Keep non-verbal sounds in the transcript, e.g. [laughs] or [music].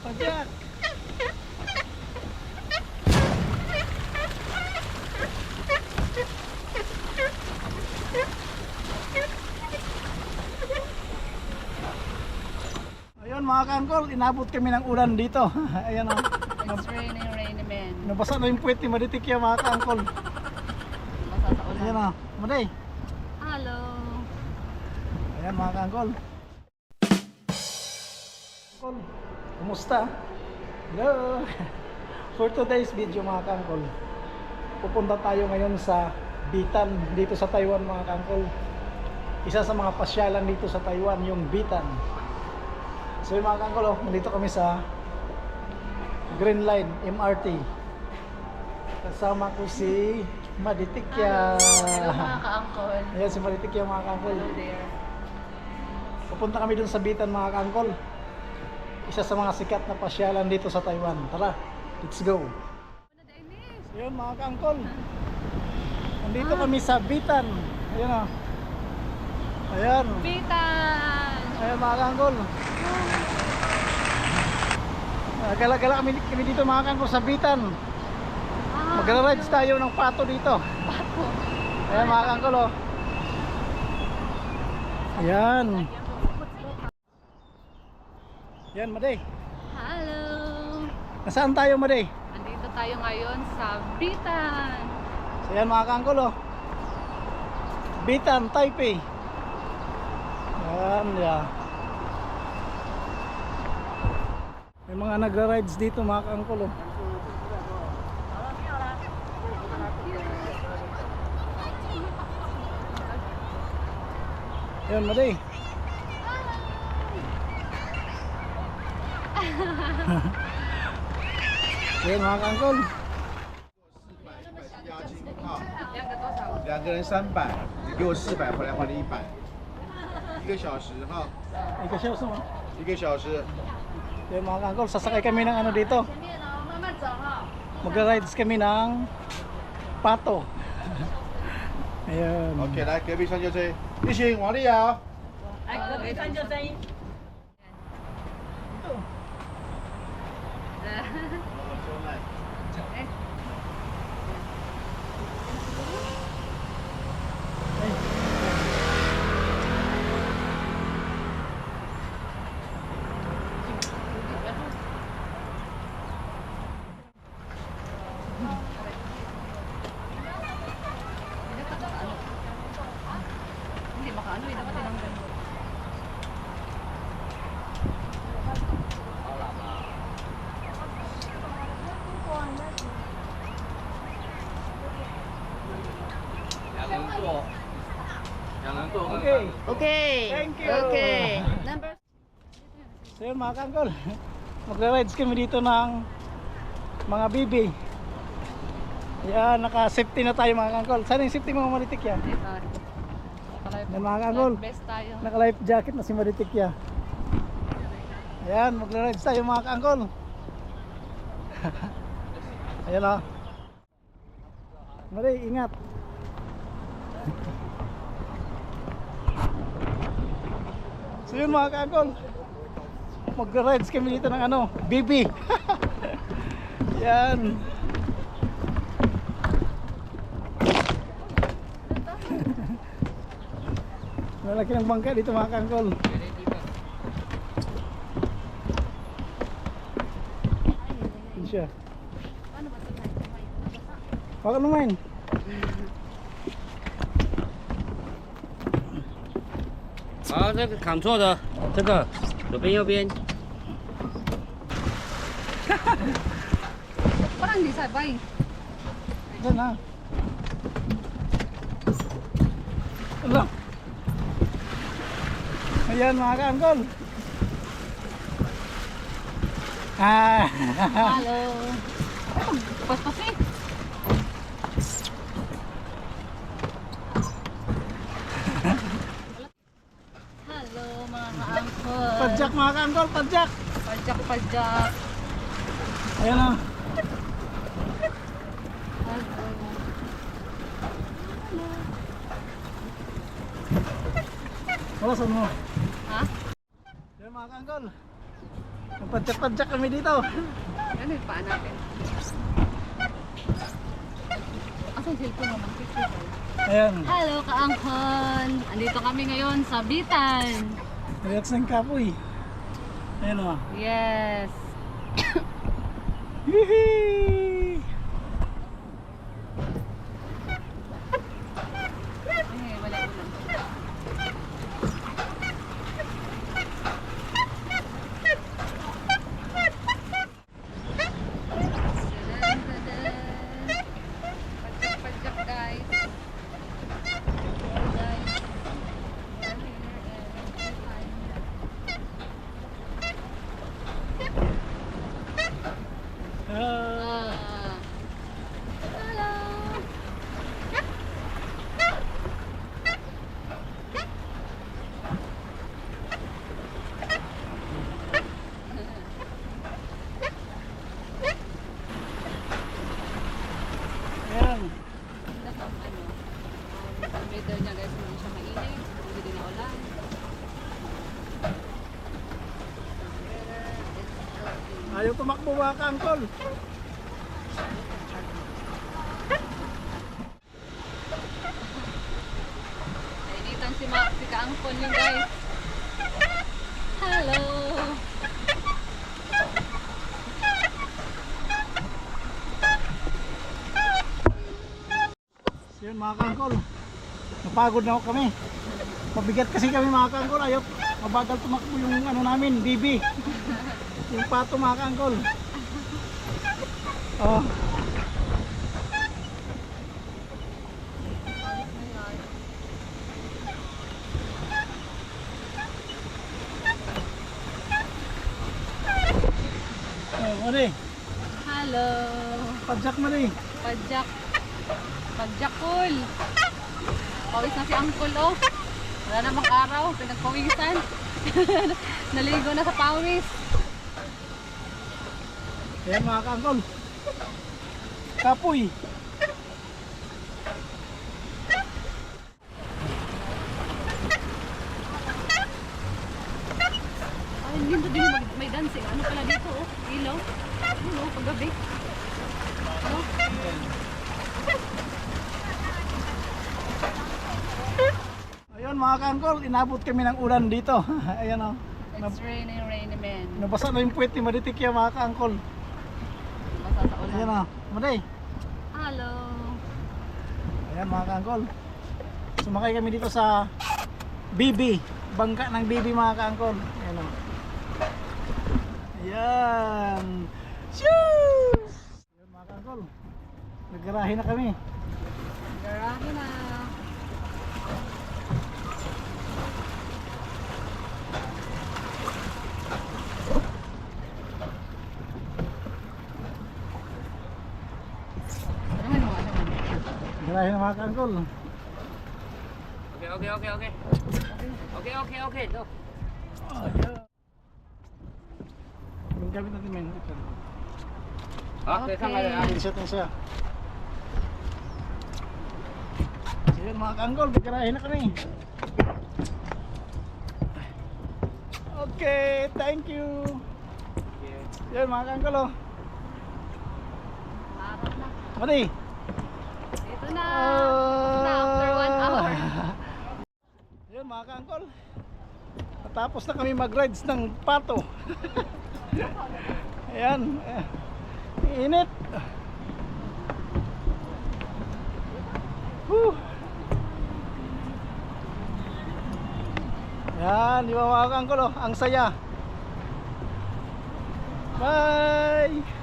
Padyak! Ayun mga kangkol, inabot kami ng ulan dito. [laughs] Ayan o. It's raining, raining man. Nabasa na yung puwet ni Maritik yan mga kangkol. Basa sa ulan. Ayan o. Maday. Hello. Ayan mga kangkol. Kangkol, kumusta? Hello! [laughs] For today's video mga kangkol, pupunta tayo ngayon sa Bitan dito sa Taiwan mga kangkol. Isa sa mga pasyalan dito sa Taiwan, yung Bitan. So yung mga kangkol, oh, nandito kami sa Green Line, MRT. Kasama ko si Maditikya. Hello mga ka-angkol. Ayan si Maditikya mga kangkol. Hello there. Pupunta kami dun sa Bitan mga kangkol. Isa sa mga sikat na pasyalan dito sa Taiwan. Tara, let's go. Yun mga kangkol. Nandito kami sa Bitan. Ayan o. Ayan. Pitan! Ayan mga kangkol. Ah, Gala-gala kami, kami dito mga kangkol sa Bitan. Ah, Magra-rides tayo ng pato dito. Pato. Ayan mga kangkol o. Ayan. Ayan, Maday. Hello. Nasaan tayo, Maday? Andito tayo ngayon sa Bitan. So yan mga kangkol oh. Bitan, Taipei. Yan, yeah. May mga nagra-rides dito mga kangkol oh. Yan, Maday. Yan mga kangkol. Yan ka to sa 两个人三百，你给我四百，回来还你一百，一个小时哈， Ikaw siya mo. 一个小时。 Yan mga kangkol, sasakay kami ng ano dito. 前面哦，慢慢走哈。 Magra-rides kami ng pato. [laughs] Ayan. ，OK，来隔壁上就追，一行王丽瑶。来，隔壁站就声音。 Hindi makaano eh, dapat tinanggal. mo. Okay. Okay. Thank you. Okay. Number So yun mga kangkol. [laughs] Magra-rides kami dito ng mga bibi. Yan, naka-safety na tayo mga kangkol. Saan yung safety mga maritik yan? Yan mga kangkol. Best tayo. Naka-life jacket na si maritik yan. Ayan, magra-rides tayo mga kangkol. [laughs] Ayan o. Mari, ingat. [laughs] So yun mga kangkol. Magra-rides kami dito ng ano, BB. [laughs] Yan. [laughs] Malaki ng bangka dito mga kangkol. Yun siya. Baka naman. 好，这个扛错的，这个左边右边。 Parang hindi sabay. Diyan na. Ala. Ayan mga kaangkol. Ah. Hello. Pas-pas eh. Padjak mga kaangkol, padjak. Pajak-pajak. Ayan na. Wala sa mo. Ha? Ayan mga kaangkol. Padyak-padyak kami dito. Ano yung paa natin? Asan cellphone naman? Ayan. Hello, kaangkon! Andito kami ngayon sa Bitan. Relax ng kapoy. Ayan o. Yes. Hihi! Ay, wala ulan. Pajak-pajak guys. Guys. We're here and fine. Ah. Ah. Hello. Ayan. Ganda pa ano. Ang weather niya guys, hindi siya mainit, hindi din naulan. Ayaw tumakbo mga ka-angkol. Nainitan si Ma, si Kaangkon yun guys. Hello. So yun mga ka-angkol. Napagod na ako kami. Mabigat kasi kami mga ka-angkol. Ayaw mabagal tumakbo yung ano namin, bibi. yung pato mga ka-angkol. Oh. Oh, mali. Hello. Padyak mali. Pajak. Pagjakul. Pawis na si Angkol oh. Wala namang araw, pinagpawisan. [laughs] Naligo na sa pawis. Ayan mga kaangkol. Kapoy. Ay, lindo din mag may dancing. Ano pala dito oh? Ilaw. Ano oh, paggabi. Mga kaangkol, inabot kami ng ulan dito. [laughs] Ayan o. It's raining, rainy man. Nabasa na yung puwet ni Maritik yung mga kaangkol. Basa sa ulan. Ayan o. Maday. Hello. Ayan mga kaangkol. Sumakay kami dito sa BB. Bangka ng BB mga kaangkol. Ayan o. Ayan. Shoo! Ayan mga kaangkol. Nagarahe na kami. Garahe na. Ano mo, ano mo? Ayan mga kaangkol. Okay, okay, okay, okay. Okay, okay, okay. Go. Oh, yeah. Gamit natin may nakita. Ah, okay, saan kaya? Reset na siya. Ayan mga kaangkol, pagkarahin na kami. Okay, thank you. Yan mga kaangkol oh. Mari. Ito na. Ito na after one hour. [laughs] Yan mga kanggol. Natapos na kami mag-rides ng pato. [laughs] Ayan. Init. Whew. Yan, di ba mga kanggol oh, ang saya. Bye!